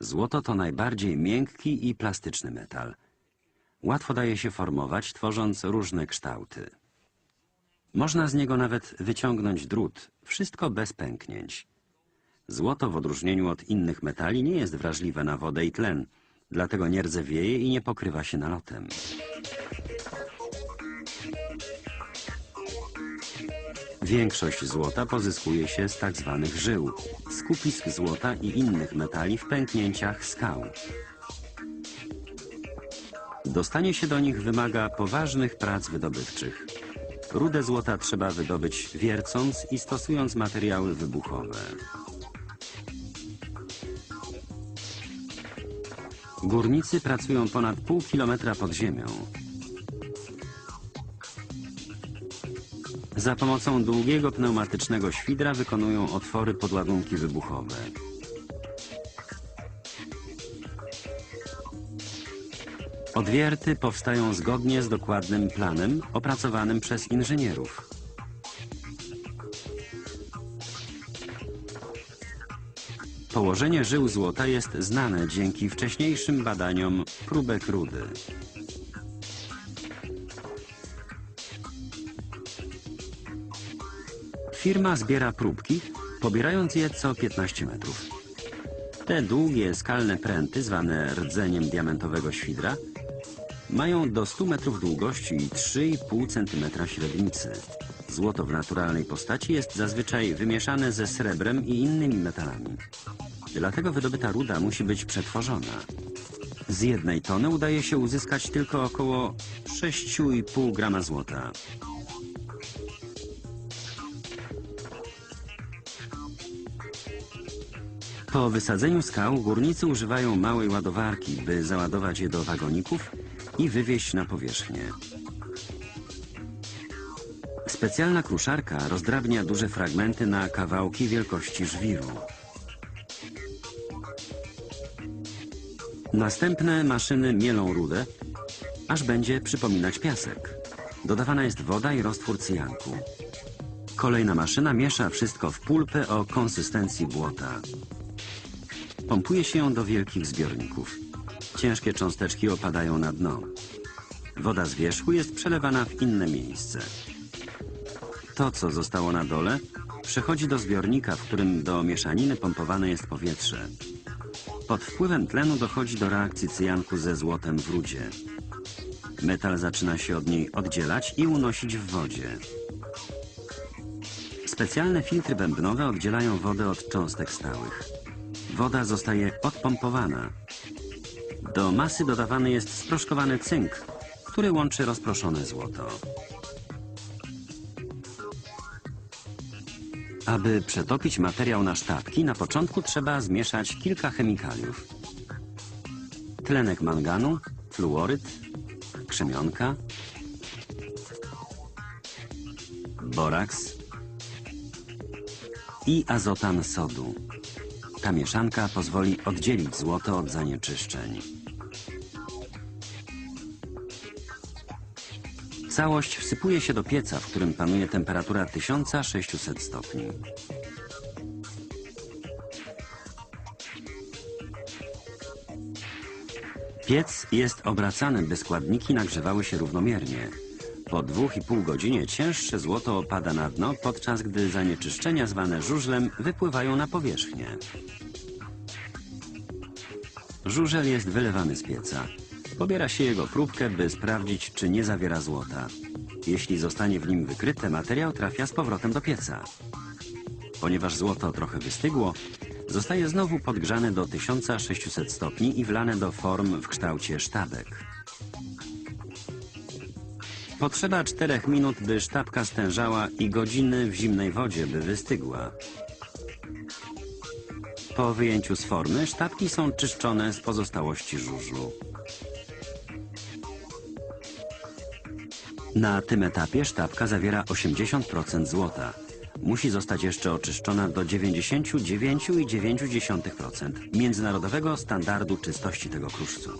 Złoto to najbardziej miękki i plastyczny metal. Łatwo daje się formować, tworząc różne kształty. Można z niego nawet wyciągnąć drut, wszystko bez pęknięć. Złoto w odróżnieniu od innych metali nie jest wrażliwe na wodę i tlen, dlatego nie rdzewieje i nie pokrywa się nalotem. Większość złota pozyskuje się z tak zwanych żył, skupisk złota i innych metali w pęknięciach skał. Dostanie się do nich wymaga poważnych prac wydobywczych. Rudę złota trzeba wydobyć wiercąc i stosując materiały wybuchowe. Górnicy pracują ponad pół kilometra pod ziemią. Za pomocą długiego pneumatycznego świdra wykonują otwory pod ładunki wybuchowe. Odwierty powstają zgodnie z dokładnym planem opracowanym przez inżynierów. Położenie żył złota jest znane dzięki wcześniejszym badaniom próbek rudy. Firma zbiera próbki, pobierając je co 15 metrów. Te długie, skalne pręty, zwane rdzeniem diamentowego świdra, mają do 100 metrów długości i 3,5 cm średnicy. Złoto w naturalnej postaci jest zazwyczaj wymieszane ze srebrem i innymi metalami. Dlatego wydobyta ruda musi być przetworzona. Z jednej tony udaje się uzyskać tylko około 6,5 grama złota. Po wysadzeniu skał górnicy używają małej ładowarki, by załadować je do wagoników i wywieźć na powierzchnię. Specjalna kruszarka rozdrabnia duże fragmenty na kawałki wielkości żwiru. Następne maszyny mielą rudę, aż będzie przypominać piasek. Dodawana jest woda i roztwór cyjanku. Kolejna maszyna miesza wszystko w pulpę o konsystencji błota. Pompuje się ją do wielkich zbiorników. Ciężkie cząsteczki opadają na dno. Woda z wierzchu jest przelewana w inne miejsce. To, co zostało na dole, przechodzi do zbiornika, w którym do mieszaniny pompowane jest powietrze. Pod wpływem tlenu dochodzi do reakcji cyjanku ze złotem w rudzie. Metal zaczyna się od niej oddzielać i unosić w wodzie. Specjalne filtry bębnowe oddzielają wodę od cząstek stałych. Woda zostaje odpompowana. Do masy dodawany jest sproszkowany cynk, który łączy rozproszone złoto. Aby przetopić materiał na sztabki, na początku trzeba zmieszać kilka chemikaliów. Tlenek manganu, fluoryt, krzemionka, boraks i azotan sodu. Ta mieszanka pozwoli oddzielić złoto od zanieczyszczeń. Całość wsypuje się do pieca, w którym panuje temperatura 1600 stopni. Piec jest obracany, by składniki nagrzewały się równomiernie. Po dwóch i pół godzinie cięższe złoto opada na dno, podczas gdy zanieczyszczenia zwane żużlem wypływają na powierzchnię. Żużel jest wylewany z pieca. Pobiera się jego próbkę, by sprawdzić, czy nie zawiera złota. Jeśli zostanie w nim wykryte, materiał trafia z powrotem do pieca. Ponieważ złoto trochę wystygło, zostaje znowu podgrzane do 1600 stopni i wlane do form w kształcie sztabek. Potrzeba 4 minut, by sztabka stężała i godziny w zimnej wodzie, by wystygła. Po wyjęciu z formy sztabki są czyszczone z pozostałości żużlu. Na tym etapie sztabka zawiera 80% złota. Musi zostać jeszcze oczyszczona do 99,9% międzynarodowego standardu czystości tego kruszcu.